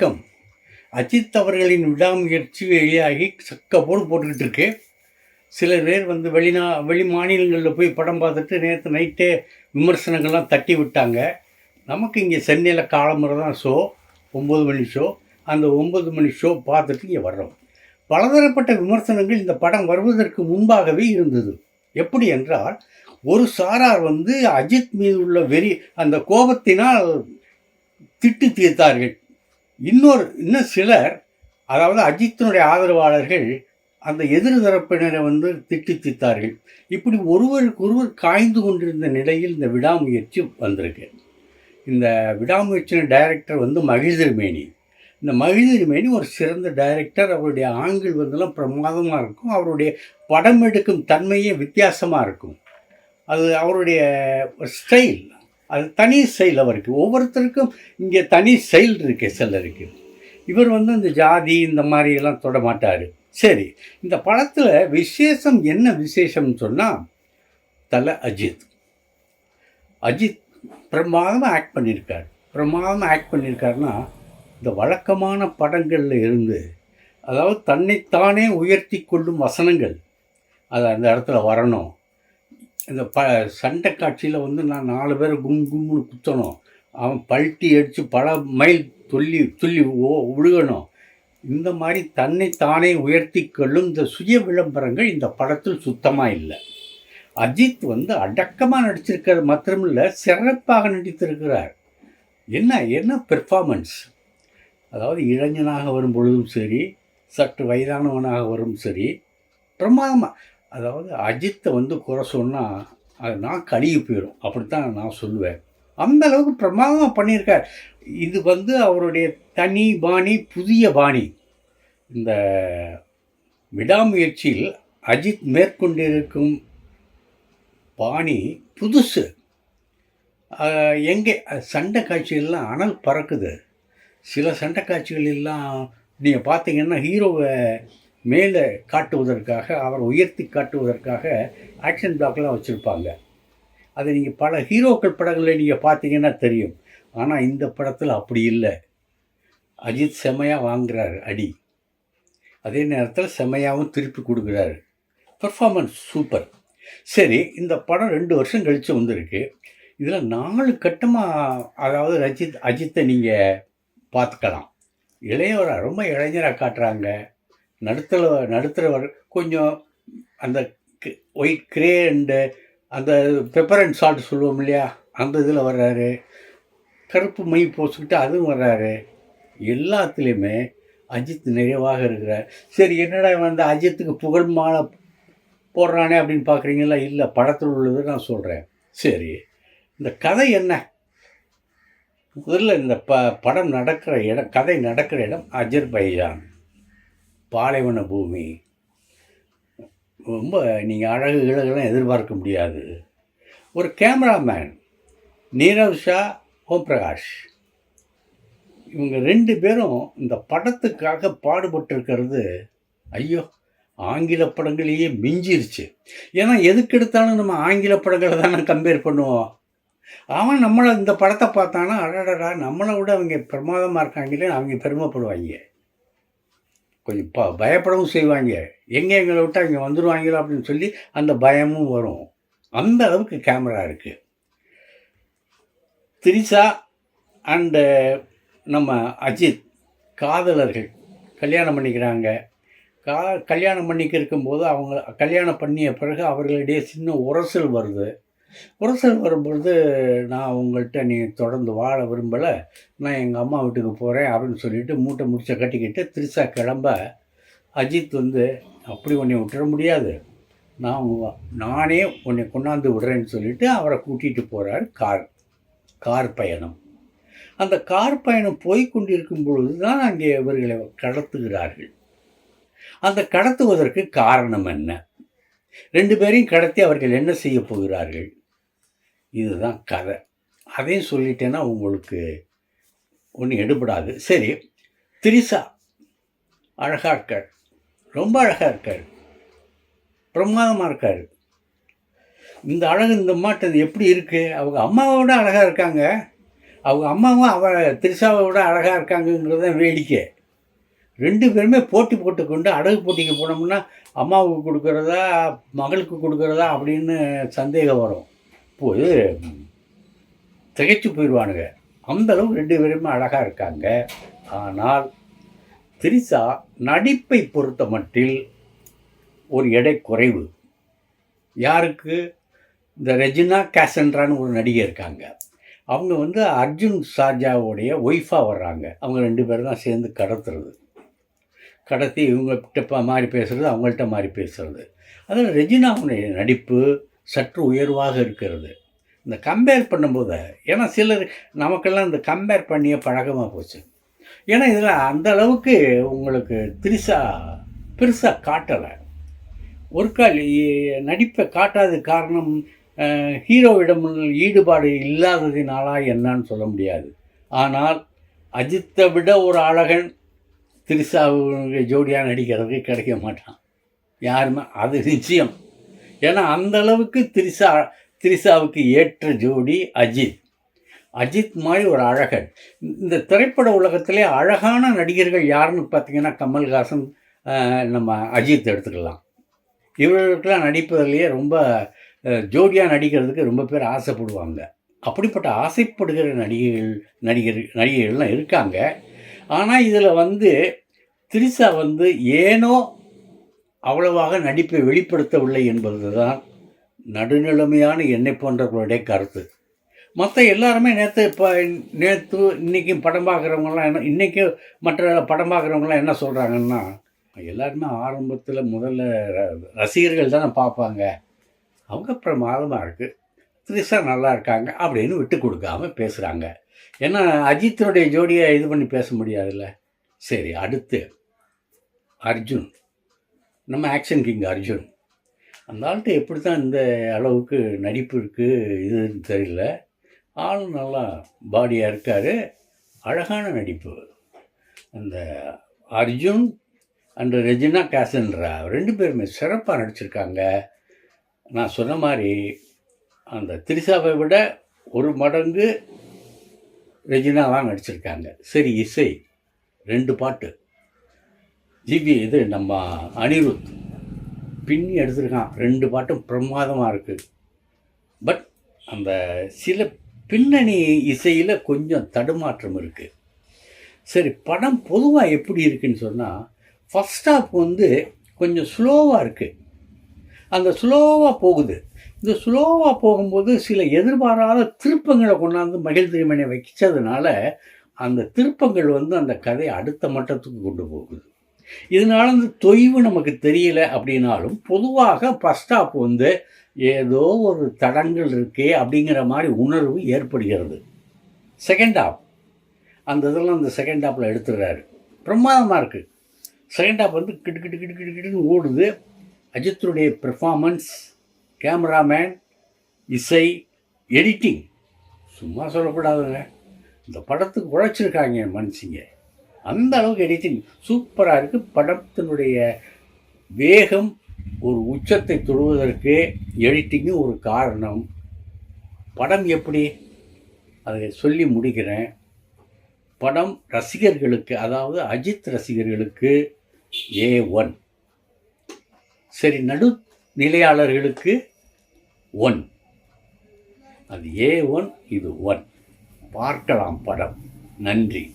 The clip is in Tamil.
வணக்கம். அஜித் அவர்களின் விடாமுயற்சி வெளியாகி சக்க போடு போட்டுக்கிட்டு இருக்கு. சில பேர் வந்து வெளிநா வெளி மாநிலங்களில் போய் படம் பார்த்துட்டு நேற்று நைட்டே விமர்சனங்கள்லாம் தட்டி விட்டாங்க. நமக்கு இங்கே சென்னையில் காலமுறை தான் ஷோ ஒம்பது மணி ஷோ அந்த ஒம்பது மணி ஷோ பார்த்துட்டு இங்கே வர்றோம். பலதரப்பட்ட விமர்சனங்கள் இந்த படம் வருவதற்கு முன்பாகவே இருந்தது. எப்படி என்றால் ஒரு சாரார் வந்து அஜித் மீது உள்ள வெறி அந்த கோபத்தினால் திட்டு தீர்த்தார்கள். இன்னொரு இன்னும் சிலர் அதாவது அஜித்தினுடைய ஆதரவாளர்கள் அந்த எதிர் தரப்பினரை வந்து திட்டி தீர்த்தார்கள் இப்படி ஒருவருக்கு ஒருவர் காய்ந்து கொண்டிருந்த நிலையில் இந்த விடாமுயற்சி வந்திருக்கு. இந்த விடாமுயற்சியின் டைரக்டர் வந்து மகிழ்திருமேனி இந்த மகிழ்திருமேனி ஒரு சிறந்த டைரக்டர். அவருடைய ஆங்கிள் வந்துலாம் பிரமாதமாக இருக்கும். அவருடைய படம் எடுக்கும் தன்மையே வித்தியாசமாக இருக்கும். அது அவருடைய ஸ்டைல். அது தனி செயல் அவருக்கு. ஒவ்வொருத்தருக்கும் இங்கே தனி செயல் இருக்கு சிலருக்கு. இவர் வந்து இந்த ஜாதி இந்த மாதிரி எல்லாம் தொட மாட்டார். சரி இந்த படத்தில் விசேஷம் என்ன விசேஷம்னு சொன்னால் தலை அஜித். அஜித் பிரமாதமாக ஆக்ட் பண்ணியிருக்கார் பிரமாதமாக ஆக்ட் பண்ணியிருக்காருன்னா இந்த வழக்கமான படங்களில் இருந்து அதாவது தன்னைத்தானே உயர்த்தி கொள்ளும் வசனங்கள் அது அந்த இடத்துல வரணும். இந்த ப சண்டை காட்சியில் வந்து நான் நாலு பேர் கும் கும்னு குத்தணும். அவன் பல்ட்டி அடித்து பல மைல் துள்ளி துள்ளி ஓ விழுகணும். இந்த மாதிரி தன்னை தானே உயர்த்தி கொள்ளும் இந்த சுய விளம்பரங்கள் இந்த படத்தில் சுத்தமாக இல்லை. அஜித் வந்து அடக்கமாக நடிச்சிருக்கிறது மாத்திரமில்லை சிறப்பாக நடித்திருக்கிறார். என்ன என்ன பெர்ஃபார்மன்ஸ் அதாவது இளைஞனாக வரும் பொழுதும் சரி சற்று வயதானவனாக வரும் சரி பிரமாதமாக அதாவது அஜித்தை வந்து குறை சொன்னால் அது நான் கழுகி போயிடும். அப்படித்தான் நான் சொல்லுவேன். அந்த அளவுக்கு பிரமாதமாக பண்ணியிருக்கார். இது வந்து அவருடைய தனி பாணி புதிய பாணி. இந்த விடாமுயற்சியில் அஜித் மேற்கொண்டிருக்கும் பாணி புதுசு. எங்கே சண்டை காட்சிகள்லாம் அனல் பறக்குது. சில சண்டை காட்சிகள் எல்லாம் நீங்கள் பார்த்தீங்கன்னா ஹீரோவை மேலே காட்டுவதற்காக அவரை உயர்த்தி காட்டுவதற்காக ஆக்ஷன் பிளாக்லாம் வச்சுருப்பாங்க. அதை நீங்கள் பல ஹீரோக்கள் படங்களில் நீங்கள் பார்த்தீங்கன்னா தெரியும். ஆனால் இந்த படத்தில் அப்படி இல்லை. அஜித் செமையாக வாங்குறாரு அடி. அதே நேரத்தில் செமையாகவும் திருப்பி கொடுக்குறாரு. பெர்ஃபார்மன்ஸ் சூப்பர் சரி இந்த படம் ரெண்டு வருஷம் கழித்து வந்திருக்கு. இதில் நாலு கட்டமாக அதாவது ரஜித் அஜித்தை நீங்கள் பார்த்துக்கலாம். இளையவராக ரொம்ப இளைஞராக காட்டுறாங்க. நடுத்தர நடுத்தரவர் கொஞ்சம் அந்த ஒயிட் கிரே அண்டு அந்த பெப்பர் அண்ட் சால்ட் சொல்லுவோம் இல்லையா? அந்த இதில் வர்றாரு. கருப்பு மை போச்சுக்கிட்டு அதுவும் வர்றாரு. எல்லாத்துலேயுமே அஜித் நிறைவாக இருக்கிறார். சரி என்னடா வந்து அஜித்துக்கு புகழ் மாலை போடுறானே அப்படின்னு பார்க்குறீங்களா? இல்லை படத்தில் உள்ளது நான் சொல்கிறேன். சரி இந்த கதை என்ன? முதல்ல இந்த ப படம் நடக்கிற இடம் கதை நடக்கிற இடம் அஜர்பைஜான். பாலைவன பூமி. ரொம்ப நீங்கள் அழகு இழகுலாம் எதிர்பார்க்க முடியாது. ஒரு கேமராமேன் நீரவ் ஷா ஓம் பிரகாஷ். இவங்க ரெண்டு பேரும் இந்த படத்துக்காக பாடுபட்டிருக்கிறது ஐயோ ஆங்கில படங்களையே மிஞ்சிருச்சு. ஏன்னா எதுக்கு எடுத்தாலும் நம்ம ஆங்கில படங்களை தானே கம்பேர் பண்ணுவோம். அவன் நம்மளை இந்த படத்தை பார்த்தானா அடடடா நம்மளை விட அவங்க பிரமாதமாக இருக்காங்களே அவங்க பெருமைப்படுவாங்க. கொஞ்சம் ப பயப்படவும் செய்வாங்க. எங்கே எங்களை விட்டால் இங்கே வந்துடுவாங்களோ அப்படின்னு சொல்லி அந்த பயமும் வரும். அந்த அளவுக்கு கேமரா இருக்குது திரிசா அண்டு நம்ம அஜித் காதலர்கள் கல்யாணம் பண்ணிக்கிறாங்க. கா கல்யாணம் பண்ணிக்க இருக்கும்போது அவங்க கல்யாணம் பண்ணிய பிறகு அவர்களிடையே சின்ன உரசல் வருது. புரசன் வரும்பொழுது நான் உங்கள்கிட்ட நீ தொடர்ந்து வாழ விரும்பலை. நான் எங்கள் அம்மா வீட்டுக்கு போகிறேன் அப்படின்னு சொல்லிட்டு மூட்டை முடிச்ச கட்டிக்கிட்டு திருசா கிளம்ப அஜித் வந்து அப்படி உன்னை விட்டுற முடியாது. நான் நானே உன்னை கொண்டாந்து விடுறேன்னு சொல்லிட்டு அவரை கூட்டிகிட்டு போகிறார் கார் கார் பயணம். அந்த கார் பயணம் போய்கொண்டிருக்கும் பொழுது தான் அங்கே இவர்களை கடத்துகிறார்கள். அந்த கடத்துவதற்கு காரணம் என்ன? ரெண்டு பேரையும் கடத்தி அவர்கள் என்ன செய்ய போகிறார்கள்? இதுதான் கதை. அதையும் சொல்லிட்டேன்னா உங்களுக்கு ஒன்றும் எடுபடாது. சரி திரிசா அழகாக இருக்கார் ரொம்ப அழகாக இருக்கார் பிரமாதமாக இருக்கார் இந்த அழகு இந்த மாட்டது எப்படி இருக்குது அவங்க அம்மாவை விட அழகாக இருக்காங்க. அவங்க அம்மாவும் அவ திரிஷாவை விட அழகாக இருக்காங்கங்கிறது தான் வேடிக்கை. ரெண்டு பேருமே போட்டி போட்டுக்கொண்டு அடகு போட்டிக்கு போனோம்னா அம்மாவுக்கு கொடுக்குறதா மகளுக்கு கொடுக்குறதா அப்படின்னு சந்தேகம் வரும். இப்போது திகைச்சு போயிடுவானுங்க. அந்த அளவு ரெண்டு பேருமே அழகாக இருக்காங்க. ஆனால் திரிசா நடிப்பை பொறுத்த மட்டில் ஒரு எடை குறைவு. யாருக்கு? இந்த ரெஜினா கேசன்ட்ரான்னு ஒரு நடிகை இருக்காங்க. அவங்க வந்து அர்ஜுன் சார்ஜாவுடைய ஒய்ஃபாக வர்றாங்க. அவங்க ரெண்டு பேரும் தான் சேர்ந்து கடத்துறது. கடத்தி இவங்ககிட்ட ப- மாதிரி பேசுகிறது அவங்கள்ட்ட மாதிரி பேசுகிறது அதில் ரெஜினாவுடைய நடிப்பு சற்று உயர்வாக இருக்கிறது. இந்த கம்பேர் பண்ணும்போது ஏன்னா சிலர் நமக்கெல்லாம் இந்த கம்பேர் பண்ணிய பழக்கமாக போச்சு. ஏன்னா இதில் அந்த அளவுக்கு உங்களுக்கு திரிசா பெருசாக காட்டலை. ஒரு கால் நடிப்பை காட்டாத காரணம் ஹீரோவிடம் ஈடுபாடு இல்லாததினாலா என்னன்னு சொல்ல முடியாது. ஆனால் அஜித்தை விட ஒரு அழகன் திரிசாவுடைய ஜோடியாக நடிக்கிறதுக்கு கிடைக்க மாட்டான். யாருமே அது நிச்சயம். ஏன்னா அந்த அளவுக்கு திரிசா திரிசாவுக்கு ஏற்ற ஜோடி அஜித். அஜித் மாதிரி ஒரு அழகன். இந்த திரைப்பட உலகத்திலே அழகான நடிகர்கள் யாருன்னு பார்த்தீங்கன்னா கமல்ஹாசன் நம்ம அஜித் எடுத்துக்கலாம். இவர்களுக்கெல்லாம் நடிப்பதிலேயே ரொம்ப ஜோடியாக நடிக்கிறதுக்கு ரொம்ப பேர் ஆசைப்படுவாங்க. அப்படிப்பட்ட ஆசைப்படுகிற நடிகைகள் நடிகர் நடிகைகள்லாம் இருக்காங்க. ஆனால் இதில் வந்து திரிசா வந்து ஏனோ அவ்வளவாக நடிப்பை வெளிப்படுத்தவில்லை என்பது தான் நடுநிலைமையான என்னை போன்றவர்களுடைய கருத்து. மற்ற எல்லாருமே நேற்று இப்போ நேற்று இன்றைக்கும் படம் பார்க்குறவங்களாம் என்ன இன்றைக்கி மற்ற படம் பார்க்குறவங்களாம் என்ன சொல்கிறாங்கன்னா எல்லாருமே ஆரம்பத்தில் முதல்ல ர- ரசிகர்கள் தானே பார்ப்பாங்க. அவங்க பிரமாதமாக இருக்குது திரிசா நல்லா இருக்காங்க அப்படின்னு விட்டு கொடுக்காமல் பேசுகிறாங்க ஏன்னா அஜித்தினுடைய ஜோடியை இது பண்ணி பேச முடியாதுல்ல. சரி அடுத்து அர்ஜுன். நம்ம ஆக்ஷன் கிங் அர்ஜுன். அந்த ஆள்கிட்ட எப்படி தான் இந்த அளவுக்கு நடிப்பு இருக்குது இதுன்னு தெரியல. ஆள் நல்லா பாடியாக இருக்கார். அழகான நடிப்பு. அந்த அர்ஜுன் அண்ட் ரெஜினா கேசன்ரா ரெண்டு பேருமே சிறப்பாக நடிச்சிருக்காங்க. நான் சொன்ன மாதிரி அந்த திரிசாவை விட ஒரு மடங்கு ரெஜினாவாக நடிச்சிருக்காங்க. சரி இசை. ரெண்டு பாட்டு. ஜிபி இது நம்ம அனிருத். பின்னி எடுத்திருக்கான். ரெண்டு பாட்டும் பிரமாதமாக இருக்குது பட் அந்த சில பின்னணி இசையில் கொஞ்சம் தடுமாற்றம் இருக்குது சரி படம் பொதுவாக எப்படி இருக்குன்னு சொன்னால் ஃபஸ்ட் ஹாஃப் வந்து கொஞ்சம் ஸ்லோவாக இருக்குது அந்த ஸ்லோவாக போகுது. இந்த ஸ்லோவாக போகும்போது சில எதிர்பாராத திருப்பங்களை கொண்டாந்து மகிழ் திருமணி வச்சதுனால அந்த திருப்பங்கள் வந்து அந்த கதையை அடுத்த மட்டத்துக்கு கொண்டு போகுது. இதனால இந்த தொய்வு நமக்கு தெரியல அப்படின்னாலும் பொதுவாக பஸ் ஸ்டாப் வந்து ஏதோ ஒரு தடங்கள் இருக்கே அப்படிங்கிற மாதிரி உணர்வு ஏற்படுகிறது. செகண்ட் ஆப் அந்த இதெல்லாம் அந்த செகண்ட் ஆப்பில் எடுத்துடுறாரு. பிரமாதமாக இருக்குது செகண்ட் ஆப் வந்து கிட்டு கிட்டு கிட்டு கிட்டு கிட்டுன்னு ஓடுது. அஜித்துடைய பெர்ஃபார்மன்ஸ் கேமராமேன் இசை எடிட்டிங் சும்மா சொல்லக்கூடாதுங்க. இந்த படத்துக்கு உழைச்சிருக்காங்க மனுஷங்க. அந்த அளவுக்கு எடிட்டிங் சூப்பராக இருக்குது படத்தினுடைய வேகம் ஒரு உச்சத்தை தொடுவதற்கு எடிட்டிங்கும் ஒரு காரணம். படம் எப்படி? அதை சொல்லி முடிக்கிறேன். படம் ரசிகர்களுக்கு அதாவது அஜித் ரசிகர்களுக்கு ஏ ஒன் சரி நடு நிலையாளர்களுக்கு ஒன் அது ஏ ஒன் இது ஒன் பார்க்கலாம் படம். நன்றி.